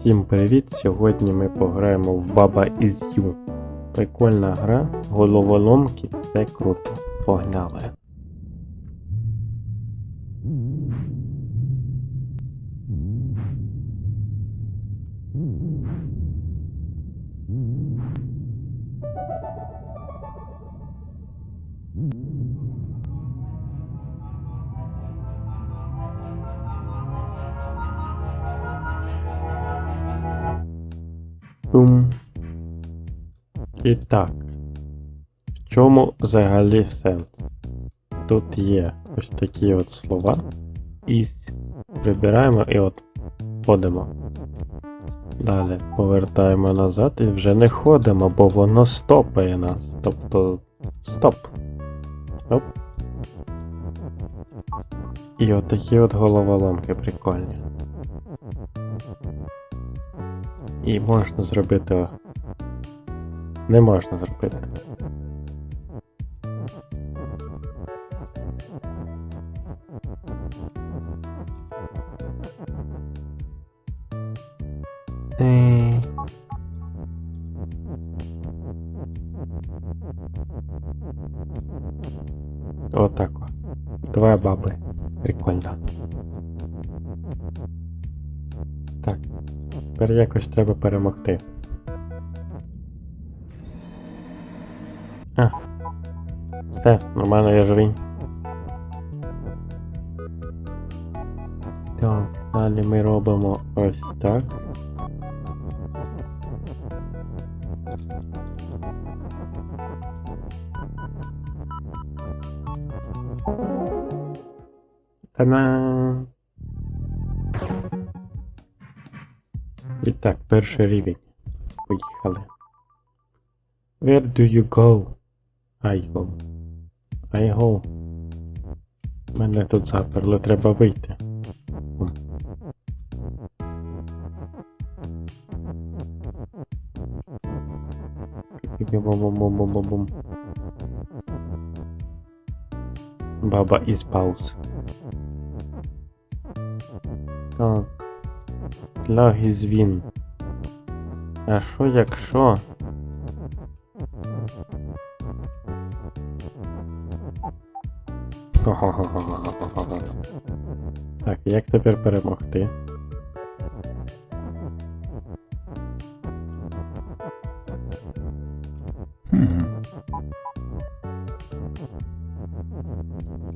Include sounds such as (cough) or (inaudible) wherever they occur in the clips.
Всім привіт! Сьогодні ми пограємо в Баба Із Ю. Прикольна гра, головоломки, все круто. Погнали. Тум. І так. В чому взагалі сенс? Тут є ось такі от слова. Ісь. Прибираємо і от ходимо. Далі повертаємо назад і вже не ходимо, бо воно стопає нас. Тобто. Стоп. Стоп. І от такі от головоломки прикольні. І можна зробити. Не можна зробити. Е. Отак. Два баби. Прикольно. Тепер якось треба перемогти. А. Все, нормально, я живий. Так, далі ми робимо ось так. Та-дам! І так, перший рівень. Поїхали. Where do you go? I go. I go. Мене тут заперли, треба вийти. Бум. Бум-бум-бум-бум-бум-бум. Баба із пауз. Так. Флаги звін. А що якщо? (laughs) Так, як тепер перемогти?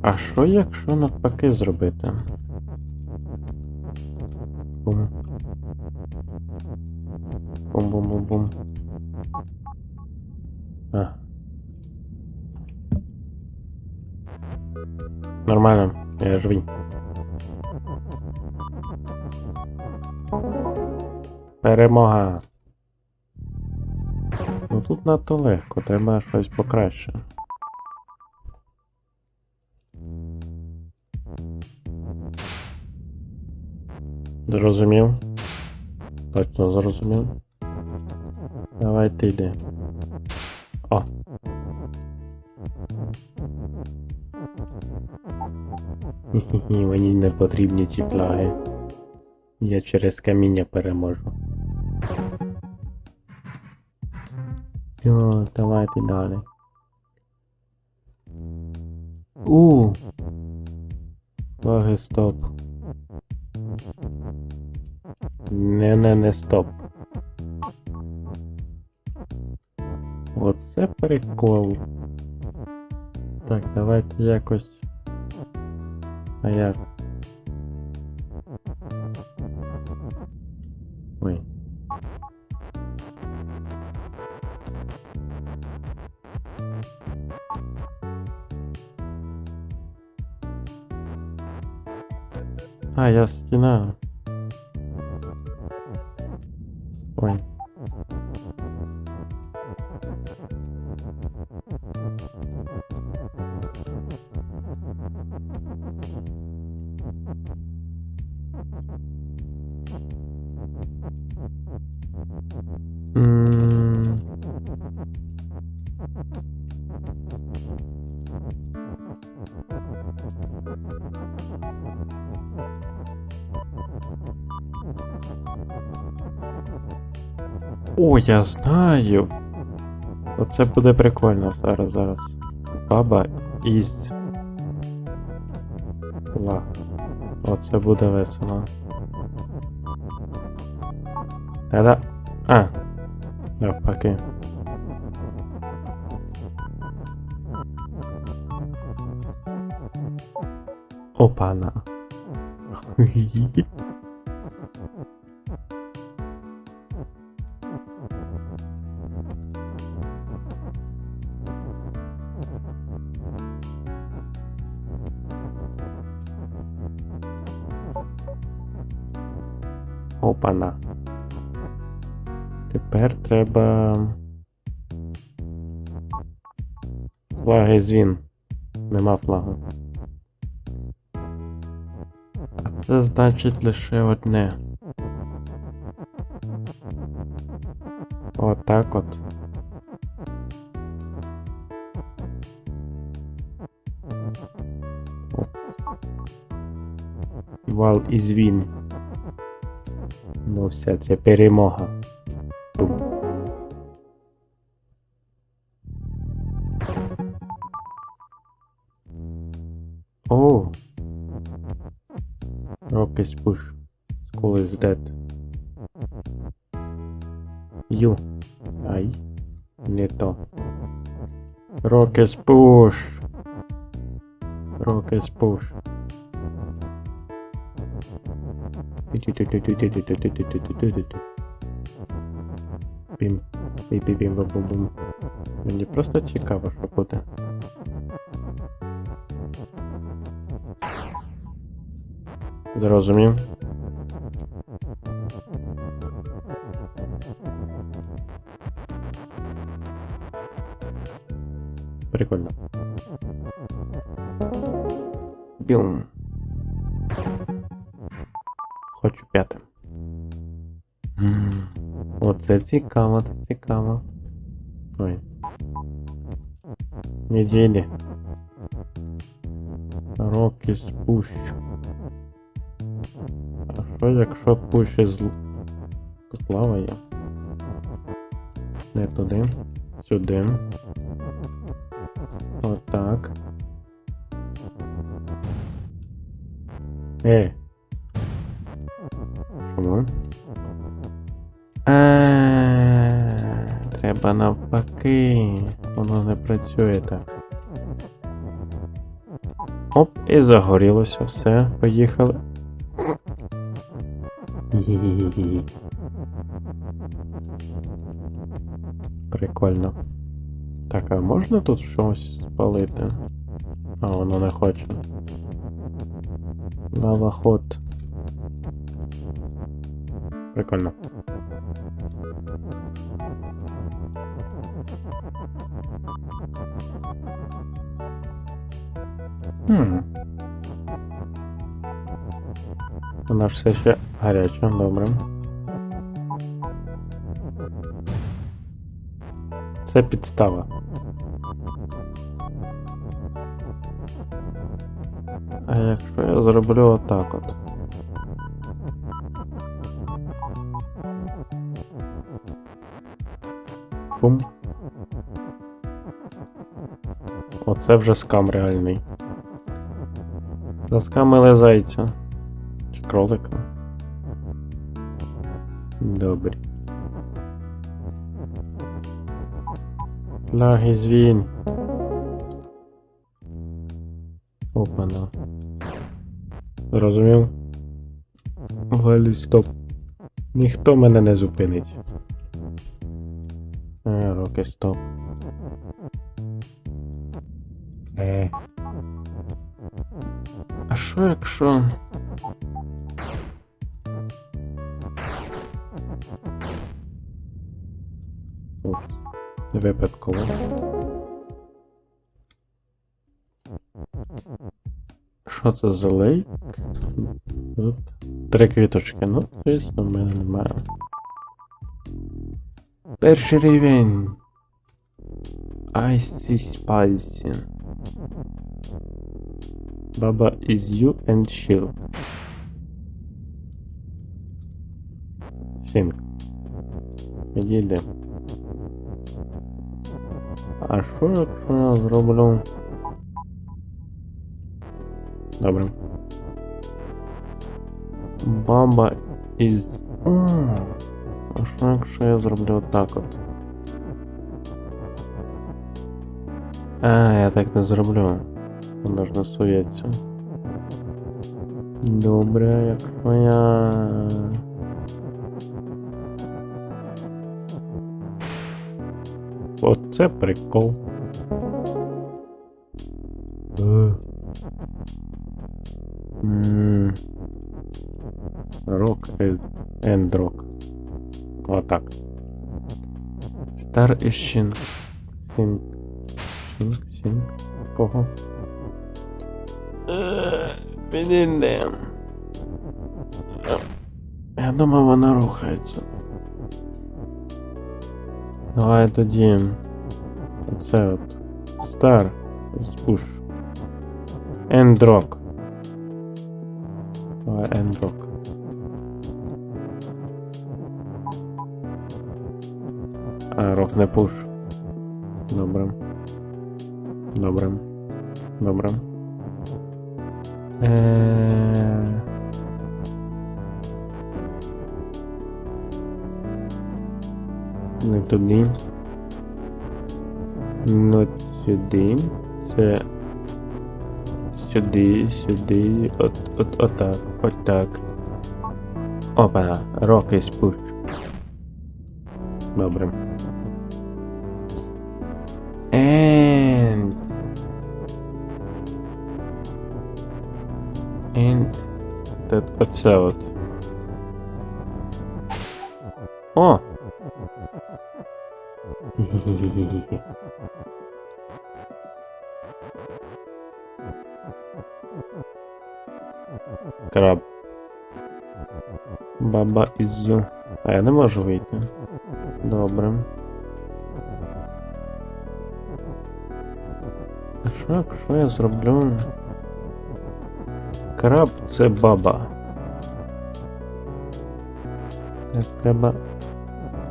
А що якщо навпаки зробити? Бум. Бум-бум-бум-бум. А. Нормально, я живий. Перемога. Ну тут надто легко, треба щось покраще. Зрозумів? Точно зрозумів. Давай ти йди. О. Мені не потрібні ці флаги. Я через каміння переможу. О, давайте далі. У. Флаги стоп. Не, не, не стоп. Оце прикол. Так, давайте якось. А як? Ой. А, я стіна. О, я знаю. Оце буде прикольно зараз, зараз. Баба із. Ла. Оце буде весело. Та-да. А. Навпаки. Опана. (laughs) Опана. Тепер треба. Флаги звін. Нема флагу. А це значить лише одне. Отак от. Вал і звін. Ну все, це перемога. О! Rocket's push. School is dead. Ю. Ай. Не то. Rocket's push. Rocket's push. Бім. бім бім бум бум бум Мені просто цікаво, що буде. Зрозумів. Прикольно. Бюм. Оце цікаво, це цікаво. Ой. Неділі. Роки спущу. А що якщо пуще з... Тут лава є? Не туди. Сюди. Отак. Е. Навпаки. Воно не працює так. Оп, і загорілося все. Поїхали. Прикольно. Так, а можна тут щось спалити? А, воно не хоче. Лавоход. Прикольно. Хм. Вона ж все ще гаряча, добре. Це підстава. А якщо я зроблю отак от. Бум. Оце вже скам реальний. Заскамили зайця. Чи кролика? Добре. Лаги звінь. Опана. Зрозумів? Валі стоп. Ніхто мене не зупинить. Е, роки стоп. Е. А що якщо. Упс. Випадково. Що це за лейк? Тут три квіточки, ну, звісно, в мене немає. Перший рівень. Icy Spicy. Baba is you and shield. Think. Підійди. А що якщо я зроблю? Добре. Баба із. О, а що якщо я зроблю отак от? А, я так не зроблю. Вона ж не сується. Добре, якщо я. Оце прикол. Е. Рок енд рок. Отак. Стар і щін. Сін. Кого? Підійде. Я думав, вона рухається. Давай тоді. Оце от. Стар. Спуш. Ендрок. Давай ендрок. А, рок не пуш. Добре. Добре. Добре. Е... Не туди. Ну сюди. Це. Сюди, сюди. От, от, отак, отак. Опа, рок і спуш. Добре. Та- Оце от. О! Хі-хі-хі-хі-хі. Краб. Баба Ізю. А я не можу вийти. Добре. А що, якщо я зроблю? Краб це баба. Так, треба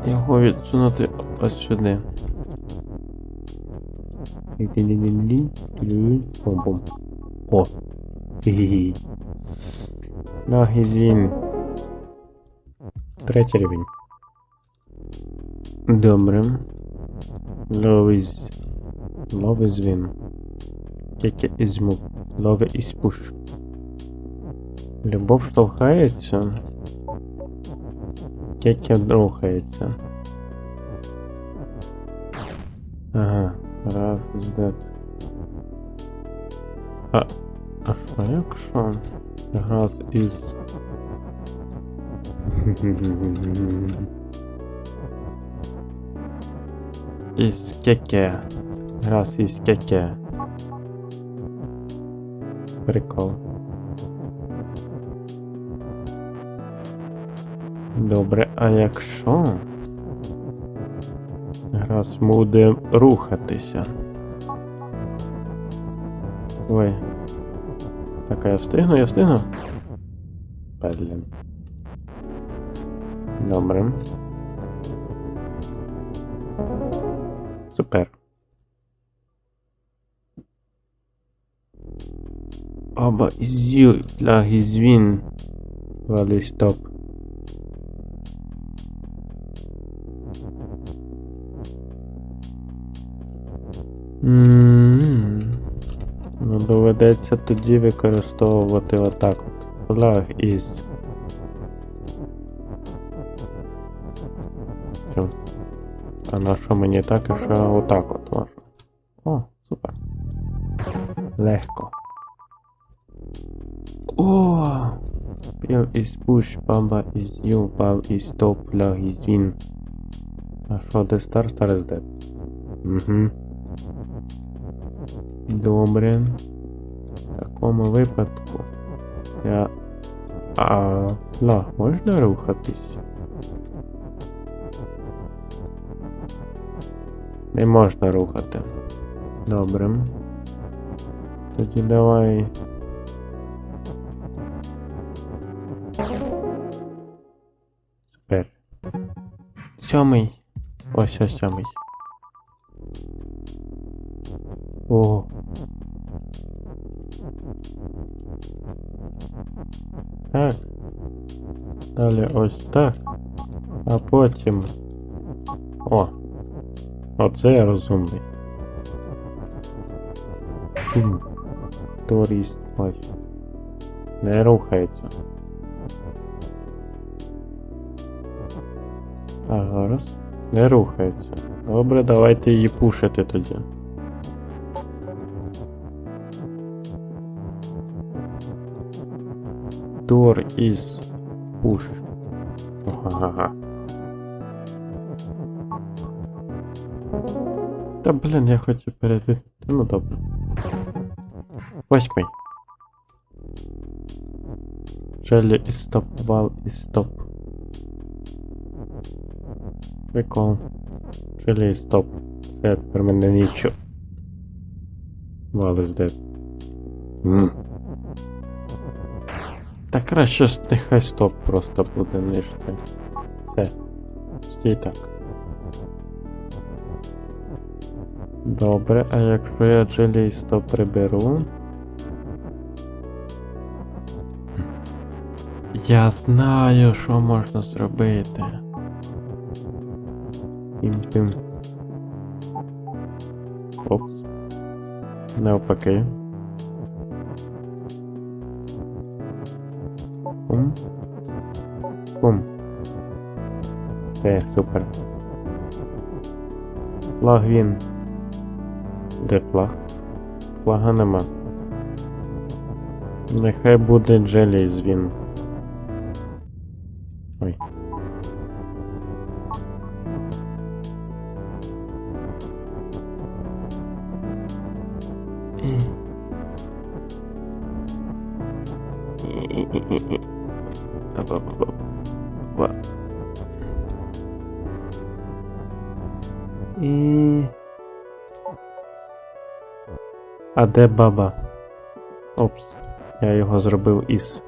його відсунути ось сюди. О! Хі-хі-хі. Рівень. Добре. Ловіз. Ловіз він. Кеке із мув. Із пуш. Любов штовхається. Кеке рухається. Ага. Раз, здет. А. А що якщо? Раз із. Із кеке. Раз із кеке. Прикол. Добре, а якщо? Раз буде рухатися. Ой. Так, а я встигну, я встигну? Блін. Добре. Супер. Aber is you lag is win. Well, Ну, доведеться тоді використовувати отак от. Flag is. А на що мені так і що отак от можна? О, супер. Легко. О! Пів із push, баба із you, вав із top, flag із win. А що, де стар, стар із dead? Угу. Добре. В такому випадку я. А флаг можна рухатись? Не можна рухати. Добре. Тоді давай. Супер. Сьомий. Ось ось сьомий. О. Далі ось так. А потім. О. Оце я розумний. Турист ось. Не рухається. А зараз. Не рухається. Добре, давайте її пушити тоді. Door is push. Ага. Та блін, я хочу перевірити. Ну добре. Восьмий. Желі і стоп, вал і стоп. Прикол. Желі і стоп. Все, тепер мене нічого. Вал is dead. Та краще ж нехай стоп просто буде, ніж це. Все. Стій так. Добре, а якщо я джилі стоп приберу. Я знаю, що можна зробити. Пім-пім. Опс. Навпаки. Все, супер. Флаг він. Де флаг? Флага нема. Нехай буде Джелі з він. Ой. І... А де баба? Опс, я його зробив із.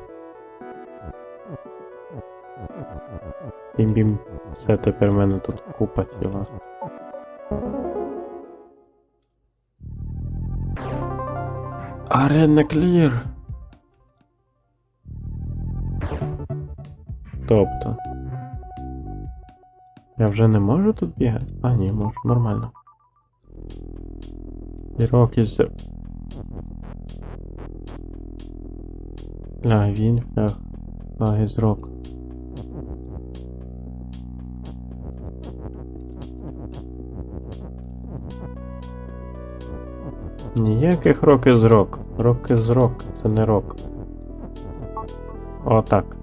Бім-бім. Все, тепер в мене тут купа ціла. Арена клір. Тобто. Я вже не можу тут бігати? А, ні, можу, нормально. Зірок із... Фляг він, фляг. Фляг із рок. Ніяких рок із рок. Рок із рок, це не рок. Отак.